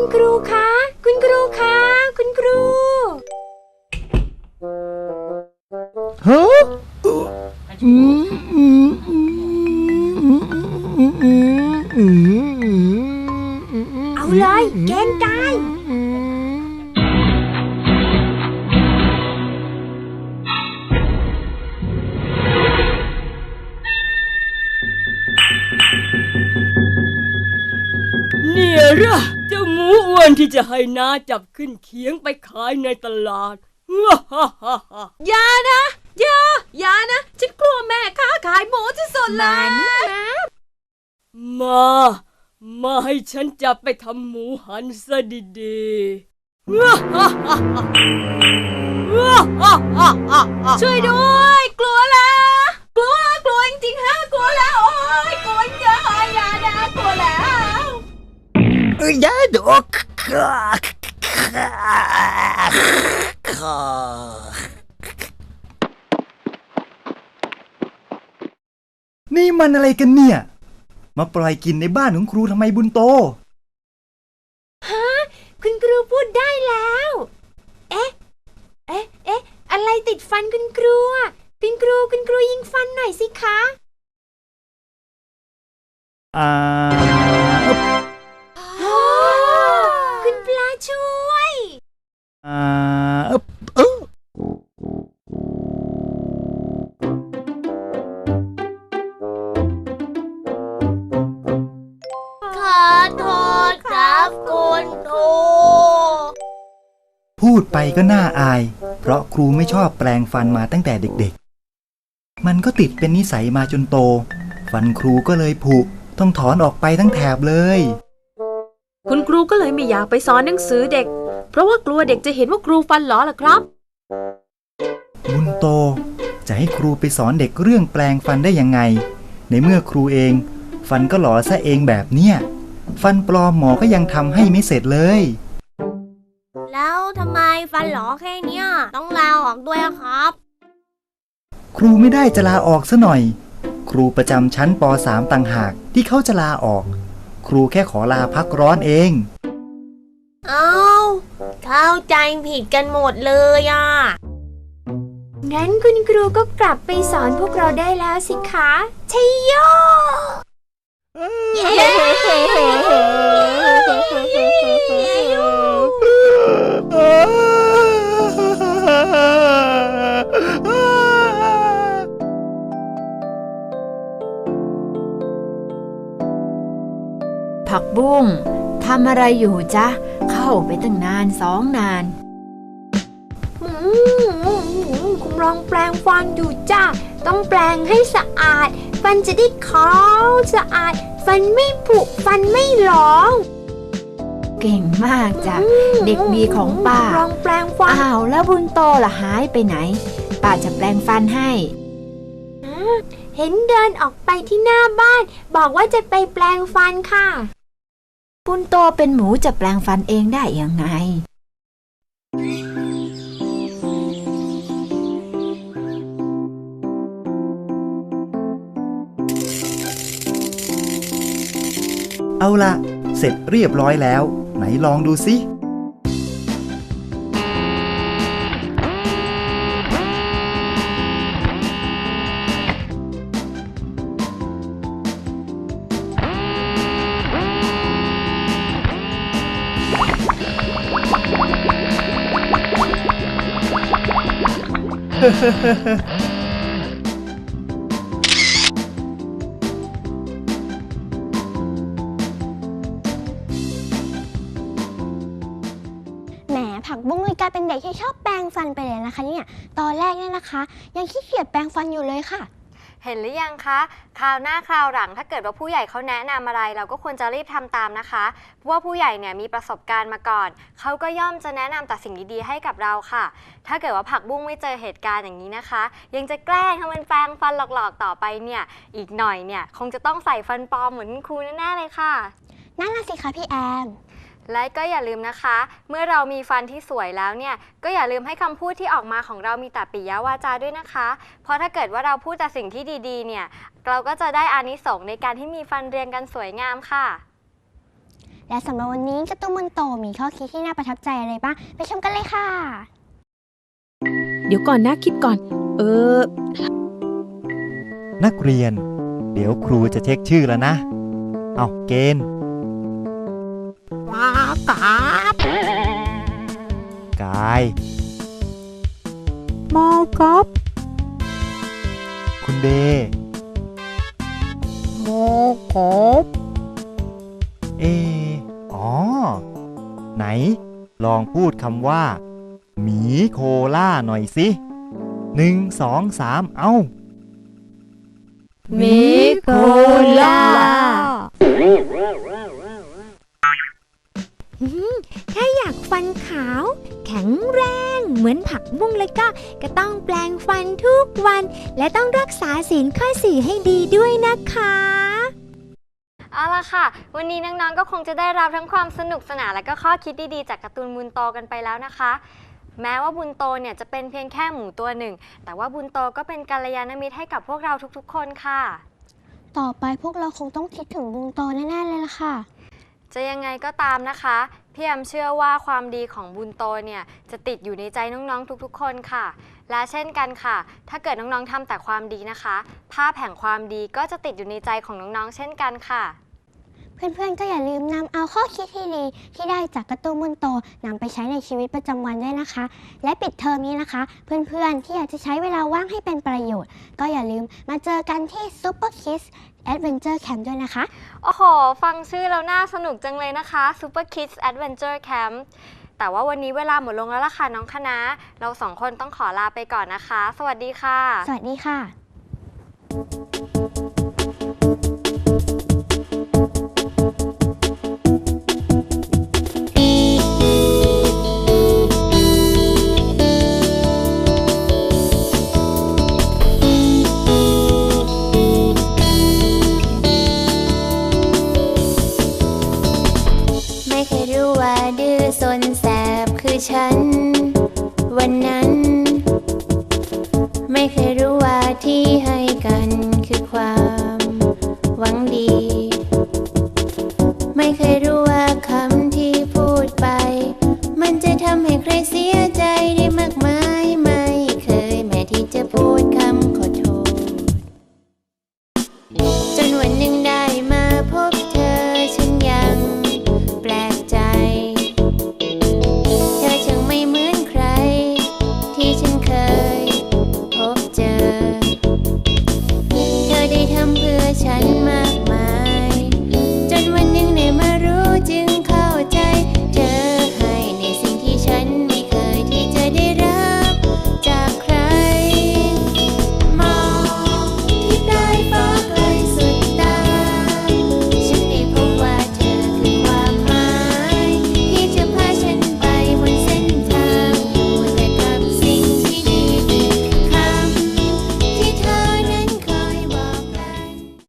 คุณครูคะ คุณครูคะ คุณครู ฮะอืเอาเลยเกนฑ์กายเนี่ยเหรอ อ้วนที่จะให้น้าจับขึ้นเคียงไปขายในตลาด อย่านะ อย่า อย่านะ ฉันกลัวแม่ค้าขายหมูที่สุดเลยมา มาให้ฉันจับไปทำหมูหันซะดีๆ ช่วยด้วย กลัวแล้ว กลัว กลัวจริงๆฮะ กลัวแล้ว โอ้ยกลัวเยอะอย่านะกลัว ยาดกนี่มันอะไรกันเนี่ย มาปล่อยกินในบ้านของครูทำไมบุญโต ฮะ คุณครูพูดได้แล้ว เอ๊ะ เอ๊ะ เอ๊ะ อะไรติดฟันคุณครูอะคุณครู คุณครูยิงฟันหน่อยสิคะ อ่า พูดไปก็น่าอาย เพราะครูไม่ชอบแปลงฟันมาตั้งแต่เด็กๆ มันก็ติดเป็นนิสัยมาจนโต ฟันครูก็เลยผุ ต้องถอนออกไปทั้งแถบเลย คุณครูก็เลยไม่อยากไปสอนหนังสือเด็ก เพราะว่ากลัวเด็กจะเห็นว่าครูฟันหลอล่ะครับบุญโต จะให้ครูไปสอนเด็กเรื่องแปลงฟันได้ยังไง ในเมื่อครูเอง ฟันก็หลอซะเองแบบเนี้ย ฟันปลอมหมอก็ยังทำให้ไม่เสร็จเลย แล้วทำไมฟันหลอแค่เนี้ยต้องลาออกด้วยอะครับ ครูไม่ได้จะลาออกซะหน่อย ครูประจำชั้นป .3 ต่างหากที่เขาจะลาออก ครูแค่ขอลาพักร้อนเอง เอาเข้าใจผิดกันหมดเลยอะงั้นคุณครูก็กลับไปสอนพวกเราได้แล้วสิคะชัยโย ผักบุ้งทำอะไรอยู่จ๊ะ เข้าไปตั้งนานสองนานอืมคุณลองแปลงฟันดูจ้าต้องแปลงให้สะอาด ฟันจะได้ขาวสะอาด ฟันไม่ผุฟันไม่หลองเก่งมากจ้ะอืมเด็กดีของป้าลองแปลงฟันอ้าวแล้วบุญโตล่ะหายไปไหน ป้าจะแปลงฟันให้ เห็นเดินออกไปที่หน้าบ้าน บอกว่าจะไปแปลงฟันค่ะ บุญโตเป็นหมูจะแปลงฟันเองได้ยังไง เอาละเสร็จเรียบร้อยแล้ว ไหนลองดูสิ ผักบุ้งเลยกลายเป็นเด็กที่ชอบแปรงฟันไปเลยนะคะเนี่ยตอนแรกเนี่ยนะคะ ยังขี้เกียจแปรงฟันอยู่เลยค่ะ เห็นหรือยังคะคราวหน้าคราวหลังถ้าเกิดว่าผู้ใหญ่เขาแนะนำอะไร เราก็ควรจะรีบทำตามนะคะเพราะว่าผู้ใหญ่เนี่ยมีประสบการณ์มาก่อนเขาก็ย่อมจะแนะนำแต่สิ่งดีๆให้กับเราค่ะ ถ้าเกิดว่าผักบุ้งไม่เจอเหตุการณ์อย่างนี้นะคะ ยังจะแกล้งทำเป็นแปรงฟันหลอกๆต่อไปเนี่ยอีกหน่อยเนี่ยคงจะต้องใส่ฟันปลอมเหมือนคุณครูแน่ๆเลยค่ะ นั่นน่ะสิคะพี่แอม และก็อย่าลืมนะคะ เมื่อเรามีฟันที่สวยแล้วเนี่ย ก็อย่าลืมให้คำพูดที่ออกมาของเรามีแต่ปิยวาจาด้วยนะคะ เพราะถ้าเกิดว่าเราพูดแต่สิ่งที่ดีๆ เนี่ย เราก็จะได้อานิสงส์ในการที่มีฟันเรียงกันสวยงามค่ะ และสำหรับวันนี้การ์ตูนมันโตมีข้อคิดที่น่าประทับใจอะไรบ้างไปชมกันเลยค่ะ เดี๋ยวก่อนนะคิดก่อน เออ นักเรียน เดี๋ยวครูจะเช็คชื่อแล้วนะ เอาเกณฑ์ว้าวครับกายมอครับคุณเบโมครับเอออ๋อ ไหน ลองพูดคำว่า หมีโคล่าหน่อยสิหนึ่งสองสาม เอ้ามีโคล่า ถ้าอยากฟันขาว แข็งแรงเหมือนผักบุ้งเลยก็ ก็ต้องแปลงฟันทุกวัน และต้องรักษาศีลข้อสี่ให้ดีด้วยนะคะเอาละค่ะ วันนี้น้องๆ ก็คงจะได้รับทั้งความสนุกสนานและก็ข้อคิดดีๆ จากการ์ตูนบุญโตกันไปแล้วนะคะ แม้ว่าบุญโตเนี่ยจะเป็นเพียงแค่หมูตัวหนึ่ง แต่ว่าบุญโตก็เป็นกัลยาณมิตรให้กับพวกเราทุกๆ คนค่ะ ต่อไปพวกเราคงต้องคิดถึงบุงโตแน่ๆเลยล่ะค่ะ จะยังไงก็ตามนะคะ พี่แอมเชื่อว่าความดีของบุญโตเนี่ยจะติดอยู่ในใจน้องๆทุกๆ คนค่ะ และเช่นกันค่ะ ถ้าเกิดน้องๆทำแต่ความดีนะคะ ภาพแห่งความดีก็จะติดอยู่ในใจของน้องๆ เช่นกันค่ะ เพื่อนๆ ก็อย่าลืมนำเอาข้อคิดที่ดีที่ได้จากการ์ตูนมุนโตนำไปใช้ในชีวิตประจำวันด้วยนะคะ และปิดเทอมนี้นะคะ เพื่อนๆ ที่อยากจะใช้เวลาว่างให้เป็นประโยชน์ ก็อย่าลืมมาเจอกันที่ Super Kids Adventure Camp ด้วยนะคะ โอ้โห ฟังชื่อแล้วน่าสนุกจังเลยนะคะ Super Kids Adventure Camp แต่ว่าวันนี้เวลาหมดลงแล้วล่ะค่ะน้องคณะ เราสองคนต้องขอลาไปก่อนนะคะ สวัสดีค่ะ สวัสดีค่ะ ฉัน วันนั้น ไม่เคยรู้ว่าที่ให้กัน ฉันมาก